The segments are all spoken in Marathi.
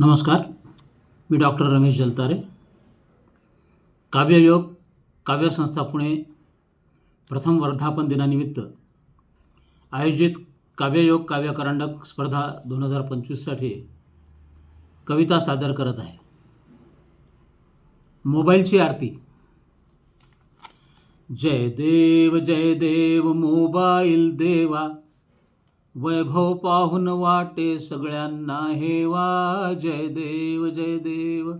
नमस्कार मी डॉक्टर रमेश जलतारे. काव्ययोग काव्यसंस्था पुणे प्रथम वर्धापन दिनानिमित्त आयोजित काव्ययोग काव्यकरांडक स्पर्धा दोन हजार पंचवीससाठी कविता सादर करत आहे. मोबाईलची आरती. जय देव जय देव मोबाईल देवा. वैभव पाहून वाटे सगळ्यांना हेवा. जय देव जय देव.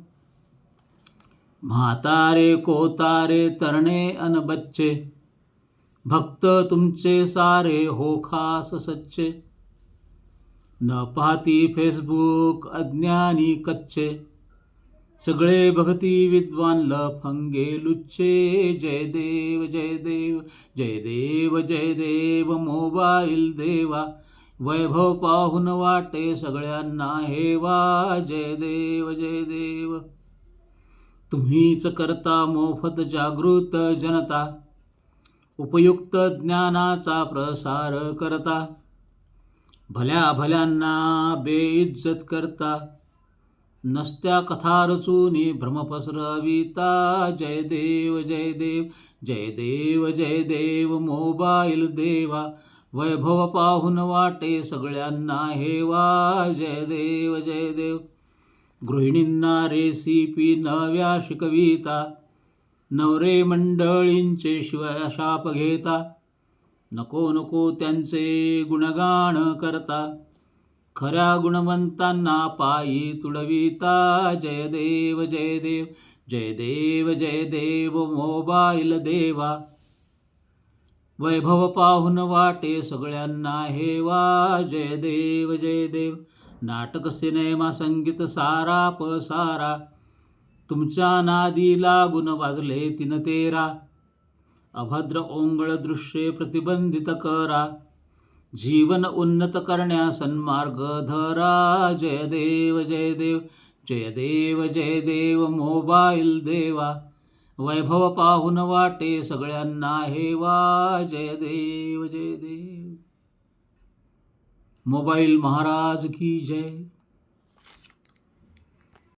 म्हातारे कोतारे तरणे अन बच्चे. भक्त तुमचे सारे हो खास सच्चे. न पाहती फेसबुक अज्ञानी कच्चे. सगळे भक्ती विद्वान लफंगे लुच्चे. जय देव जय देव जय देव जय देव मोबाईल देवा. वैभव पाहून वाटे सगळ्यांना हेवा जय देव जय देव तुम्हीच करता मोफत जागृत जनता. उपयुक्त ज्ञानाचा प्रसार करता. भल्या भल्यांना बेइज्जत करता. नसत्या कथा रचूनी भ्रम पसरविता. जय देव जय देव जय देव जय देव मोबाईल देवा. वैभव पाहून वाटे सगळ्यांना हेवा जय देव जय देव. गृहिणींना रेसिपी नव्या शिकविता. नवरे मंडळींचे शिवशाप घेता. नको नको त्यांचे गुणगाण करता. खऱ्या गुणवंतांना पायी तुडविता. जय देव जय देव. जय देव जय देव मोबाईल देवा. वैभव पाहून वाटे सगळ्यांना हेवा. जय देव जय देव. नाटक सिनेमा संगीत सारा पसारा. तुमच्या नादी लागून वाजले तीन तेरा. अभद्र ओंगळ दृश्ये प्रतिबंधित करा. जीवन उन्नत करण्या सन्मार्ग धरा. जय देव जय देव. जय देव जय देव मोबाईल देवा. वैभव पाहून वाटे सगळ्यांना हेवा जय देव जय देव. मोबाईल महाराज की जय.